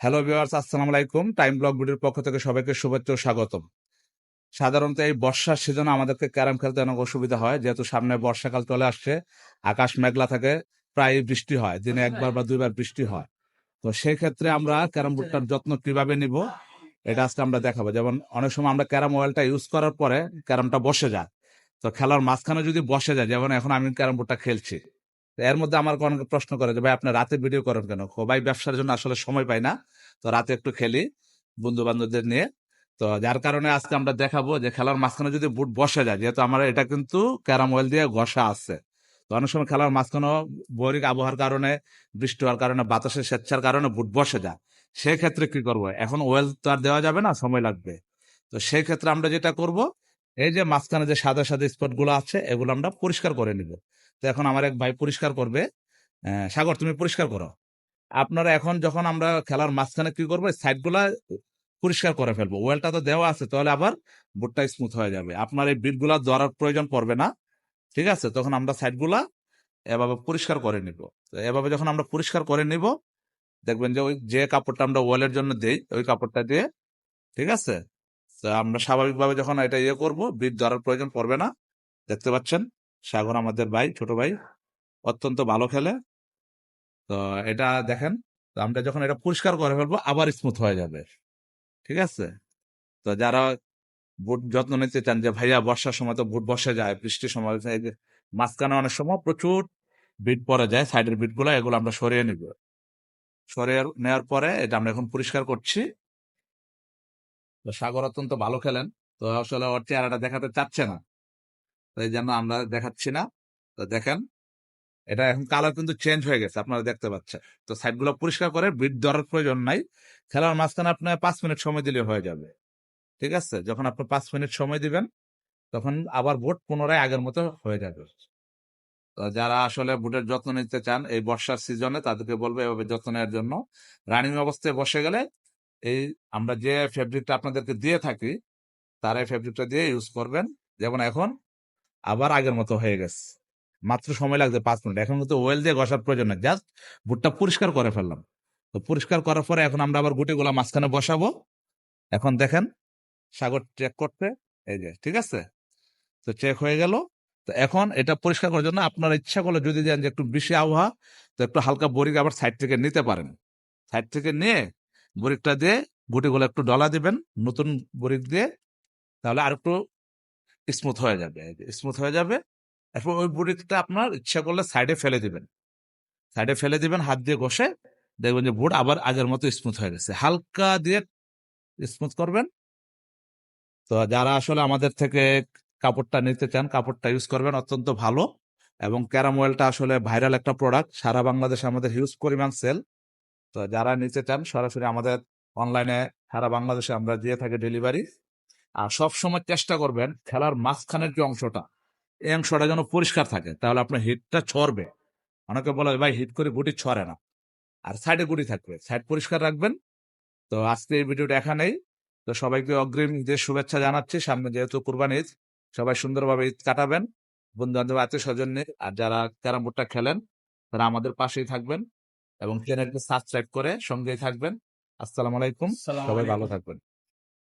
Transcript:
Hello viewers আসসালামু আলাইকুম। Time blog ভিডিওর পক্ষ থেকে সবাইকে শুভেচ্ছা ও স্বাগতম। সাধারণত এই বর্ষার সিজনে আমাদেরকে ক্যারাম খেলতে অনেক অসুবিধা হয়। যেহেতু সামনে বর্ষাকাল চলে আসছে আকাশ মেঘলা থাকে প্রায় বৃষ্টি হয়। দিনে একবার বা দুইবার বৃষ্টি হয়। তো সেই ক্ষেত্রে আমরা ক্যারাম বোর্ডটার যত্ন কীভাবে নিব এটা আজকে আমরা দেখাবো। যেমন অনেক সময় আমরা ক্যারাম মোবাইলটা ইউজ করার পরে ক্যারামটা বসে যায়। তো খেলার মাঝখানে যদি বসে যায় যেমন এখন আমি ক্যারাম বোর্ডটা খেলছি। এর মধ্যে আমার অনেকে প্রশ্ন করে যে, ভাই, আপনি রাতে ভিডিও করেন কেন? ভাই, ব্যবসার জন্য আসলে সময় পাই না। তো রাতে একটু খেলি বন্ধু বান্ধবদের নিয়ে। তো যার কারণে আজকে আমরা দেখাবো যে, খেলার মাঝখানে যদি বুট বসে যায়, যেহেতু আমার এটা কিন্তু ক্যারাম ওয়েল দিয়ে ঘষা আছে। তো অনেক সময় খেলার মাঝখানে বৈরিক আবহাওয়ার কারণে, বৃষ্টি হওয়ার কারণে, বাতাসের স্বেচ্ছার কারণে বুট বসে যায়। সেই ক্ষেত্রে কি করব? এখন ওয়েল তো আর দেওয়া যাবে না, সময় লাগবে। তো সেই ক্ষেত্রে আমরা যেটা করব, এই যে মাঝখানে যে সাদা সাদা স্পটগুলো আছে, এগুলো আমরা পরিষ্কার করে নিব। তো এখন আমার এক ভাই পরিষ্কার করবে। সাগর, তুমি পরিষ্কার করো। আপনারা এখন যখন আমরা খেলার মাঝখানে কি করব সাইডগুলা পরিষ্কার করে ফেলব। ওয়েলটা তো দেওয়া আছে, তাহলে আবার বুটটা স্মুথ হয়ে যাবে। আপনার এই বিটগুলা দেওয়ার প্রয়োজন পড়বে না, ঠিক আছে? তখন আমরা সাইডগুলা এভাবে পরিষ্কার করে নিব। তো এভাবে যখন আমরা পরিষ্কার করে নিব, দেখবেন যে ওই যে কাপড়টা আমরা ওয়েলের জন্য দেই, ওই কাপড়টা দিয়ে, ঠিক আছে? তো আমরা স্বাভাবিকভাবে যখন এটা ইয়ে করব বিট ধরার প্রয়োজন পড়বে না, দেখতে পাচ্ছেন? সাগর আমাদের ভাই, ছোট ভাই, অত্যন্ত ভালো খেলে। তো এটা দেখেন আমরা যখন এটা পরিষ্কার করে ফেলব, আবার স্মুথ হয়ে যাবে। ঠিক আছে? তো যারা বুট যত্ন নিতে চান, যে ভাইয়া বর্ষার সময় তো বুট বসে যায়, বৃষ্টির সময় মাঝখানে অনেক সময় প্রচুর বিট পরে যায়, সাইডের বিটগুলো এগুলো আমরা সরিয়ে নিব। সরিয়ে নেওয়ার পরে এটা আমরা এখন পরিষ্কার করছি। তো সাগর অত্যন্ত ভালো খেলেন। তো আসলে ওর চেহারাটা দেখাতে চাচ্ছে না। এই জন্য আমরা দেখাচ্ছি না, তো দেখেন, এটা এখন কালার কিন্তু চেঞ্জ হয়ে গেছে, আপনারা দেখতে পাচ্ছেন। তো সাইডগুলো পরিষ্কার করে বিট ধরার প্রয়োজন নাই। খেলার মাঝখানে আপনার পাঁচ মিনিট সময় দিলে হয়ে যাবে। ঠিক আছে? যখন আপনি পাঁচ মিনিট সময় দিবেন, তখন আবার বুট পুনরায় আগের মতো হয়ে যাবে। যারা আসলে বুটের যত্ন নিতে চান, এই বর্ষার সিজনে তাদেরকে বলব এভাবে যত্ন নেওয়ার জন্য। রানিং অবস্থায় বসে গেলে, এই আমরা যে ফেব্রিকটা আপনাদেরকে দিয়ে থাকি, তার এই ফেব্রিকটা দিয়ে ইউজ করবেন। যেমন এখন আবার আগের মতো হয়ে গেছে। মাত্র সময় লাগছে পাঁচ মিনিট। এখন কিন্তু ওয়েল দিয়ে ঘষার প্রয়োজন নেই। জাস্ট বুটটা পরিষ্কার করে ফেললাম। তো পরিষ্কার করার পরে এখন আমরা আবার গুটিগুলা মাঝখানে বসাবো। এখন দেখেন, সাগর চেক করতে এই যে, ঠিক আছে? তো চেক হয়ে গেল। তো এখন এটা পরিষ্কার করার জন্য আপনার ইচ্ছা করলে যদি দেন যে একটু বেশি আবহাওয়া, তো একটু হালকা বরিক আবার সাইড থেকে নিতে পারেন। সাইড থেকে নিয়ে বরিকটা দিয়ে গুটিগুলো একটু ডলা দিবেন, নতুন বরিক দিয়ে। তাহলে আর একটু স্মুথ হয়ে যাবে। স্মুথ হয়ে যাবে। এরপর ওই বুড়িটা আপনার ইচ্ছা করলে সাইডে ফেলে দিবেন। সাইডে ফেলে দিবেন, হাত দিয়ে ঘষে দেখবেন যে বুট আবার আগের মতো স্মুথ হয়ে গেছে। হালকা দিয়ে স্মুথ করবেন। তো যারা আসলে আমাদের থেকে কাপড়টা নিতে চান, কাপড়টা ইউজ করবেন, অত্যন্ত ভালো। এবং ক্যারাম অয়েলটা আসলে ভাইরাল একটা প্রোডাক্ট সারা বাংলাদেশে আমাদের হিউজ পরিমাণ সেল তো যারা নিতে চান, সরাসরি আমাদের অনলাইনে সারা বাংলাদেশে আমরা দিয়ে থাকি ডেলিভারি আর সব সময় চেষ্টা করবেন খেলার মাঝখানের যে অংশটা এই অংশটা যেন পরিষ্কার থাকে তাহলে আপনার হিটটা ছড়বে। অনেকে বলে ভাই হিট করে গুটি ছড়ে না। আর সাইডে গুটি থাকবে সাইড পরিষ্কার রাখবেন। তো আজকে এই ভিডিওটা এখানেই। তো সবাইকে অগ্রিম ঈদের শুভেচ্ছা জানাচ্ছি। সামনে যেহেতু কুরবান ঈদ সবাই সুন্দরভাবে ঈদ কাটাবেন। বন্ধু বান্ধব আত্মীয় স্বজন আর যারা ক্যারাম বোর্ডটা খেলেন তারা আমাদের পাশেই থাকবেন এবং চ্যানেলকে সাবস্ক্রাইব করে সঙ্গেই থাকবেন। আসসালামু আলাইকুম। সবাই ভালো থাকবেন।